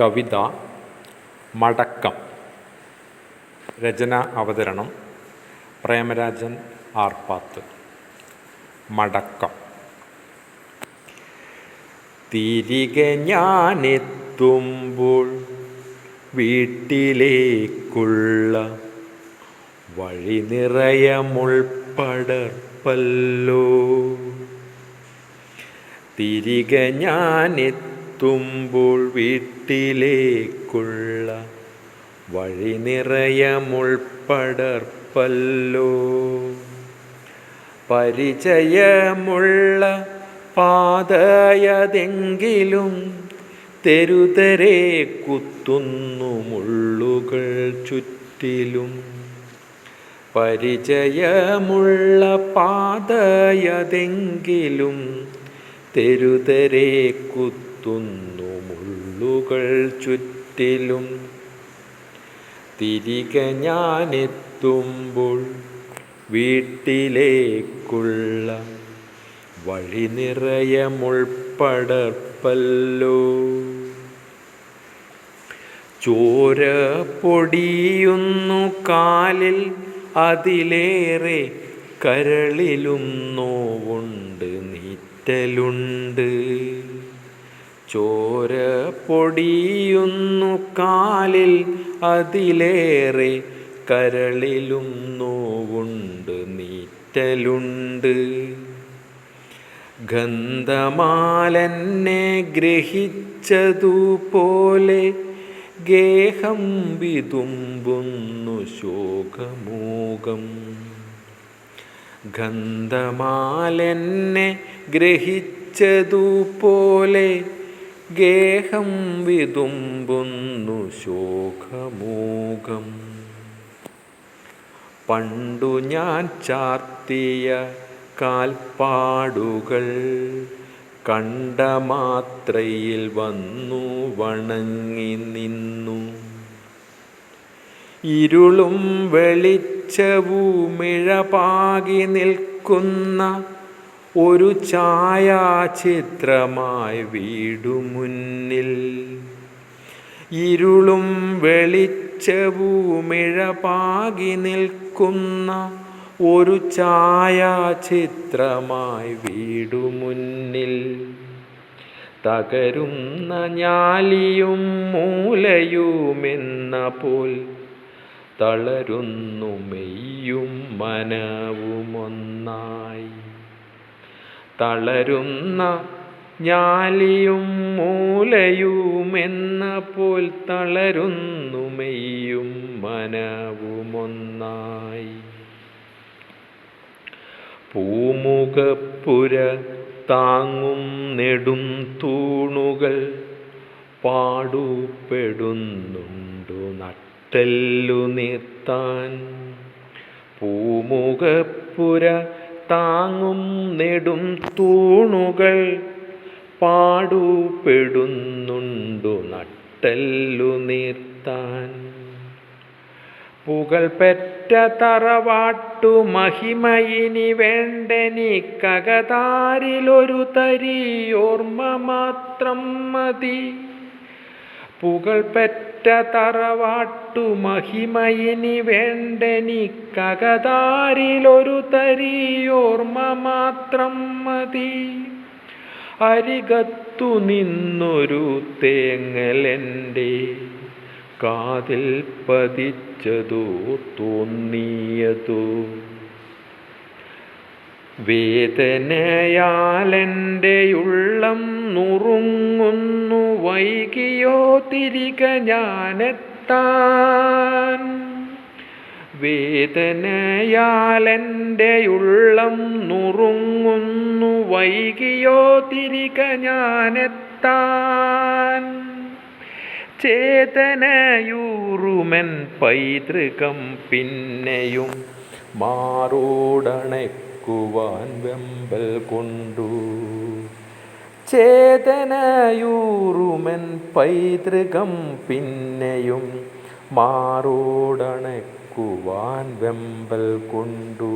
കവിത മടക്കം രചന അവതരണം പ്രേമരാജൻ ആർപ്പാത്ത് മടക്കം. തിരികെ ഞാനെത്തുമ്പോൾ വീട്ടിലേക്കുള്ള വഴി നിറയെ മുൾപ്പടർപ്പല്ലോ തിരികെ ഞാനെത്തുമ്പോൾ വീട്ടിലേക്കുള്ള വഴി നിറയമുൾപ്പടർപ്പല്ലോ പരിചയമുള്ള പാതയതെങ്കിലും തെരുതരെ കുത്തുന്നു മുള്ളുകൾ ചുറ്റിലും. പരിചയമുള്ള പാതയതെങ്കിലും തെരുതരെ കുത്തുന്നു മുള്ളുകൾ ചുറ്റിലും. തിരികെ ഞാനെത്തുമ്പോൾ വീട്ടിലേക്കുള്ള വഴി നിറയെ മുൾപ്പടർപ്പല്ലോ. ചോര പൊടിയുന്നു കാലിൽ അതിലേറെ കരളിലും നോവുണ്ട് നീറ്റലുണ്ട്. ചോര പൊടിയുന്നു കാലിൽ അതിലേറെ കരളിലും നോവുണ്ട് നീറ്റലുണ്ട്. ഗന്ധമാലെന്നെ ഗ്രഹിച്ചതുപോലെ ഗേഹം വിതുമ്പുന്നു ശോകമൂകം. ഗന്ധമാലെന്നെ ഗ്രഹിച്ചതുപോലെ ഗേഹം വിതുമ്പുന്നു ശോകമൂകം. പണ്ടു ഞാൻ ചാർത്തിയ കാൽപ്പാടുകൾ കണ്ട മാത്രയിൽ വന്നു വണങ്ങി നിന്നു. ഇരുളും വെളിച്ചവുമിഴപാകി നിൽക്കുന്ന ഒരു ഛായാചിത്രമായി വീടു മുന്നിൽ ഇരുളും വെളിച്ചവുമിഴപാകി നിൽക്കുന്ന ഒരു ഛായാചിത്രമായി വീടു മുന്നിൽ തകരുന്ന ഞാലിയും മൂലയുമെന്ന പോൽ തളരുന്നു മെയ്യും മനവുമൊന്നായി. തളരുന്ന ഞാലിയും മൂലയുമെന്ന പോൽ തളരുന്നു മെയ്യും മനവുമൊന്നായി. പൂമുഖപ്പുര താങ്ങും നെടും തൂണുകൾ പാടുപെടുന്നുണ്ടു നട്ടെല്ലു നിർത്താൻ. പൂമുഖപ്പുര താങ്ങും നെടും തൂണുകൾ പാടുപെടുന്നുണ്ടു നട്ടെല്ലു നീർത്താൻ. പുകൾ പെറ്റ തറവാട്ടു മഹിമയിനി വേണ്ടെനിക്കകതാരിലൊരു തരി ഓർമ്മ മാത്രം മതി. പുകൾ പെറ്റ തറവാട്ടു മഹിമയിനി വേണ്ടെനിക്കകതാരിലൊരു കകതാരിലൊരു തരിയോർമ്മ മാത്രം മതി. അരികത്തു നിന്നൊരു തേങ്ങലെന്റെ കാതിൽ പതിച്ചതോ തോന്നിയതോ. വേദനയാലെന്റെ ഉള്ളം നുറുങ്ങുന്നു വൈകിയോ തിരികെ ഞാനെത്താൻ. വേദനയാലെന്റെ ഉള്ളം നുറുങ്ങുന്നു വൈകിയോ തിരികെ ഞാനെത്താൻ. ചേതനയൂറുമൻ പൈതൃകം പിന്നെയും മാറോടണയ്ക്കുവാൻ വെമ്പൽ കൊണ്ടു. ചേതനയൂറുമൻ പൈതൃകം പിന്നെയും മാറോടണക്കുവാൻ വെമ്പൽ കൊണ്ടു.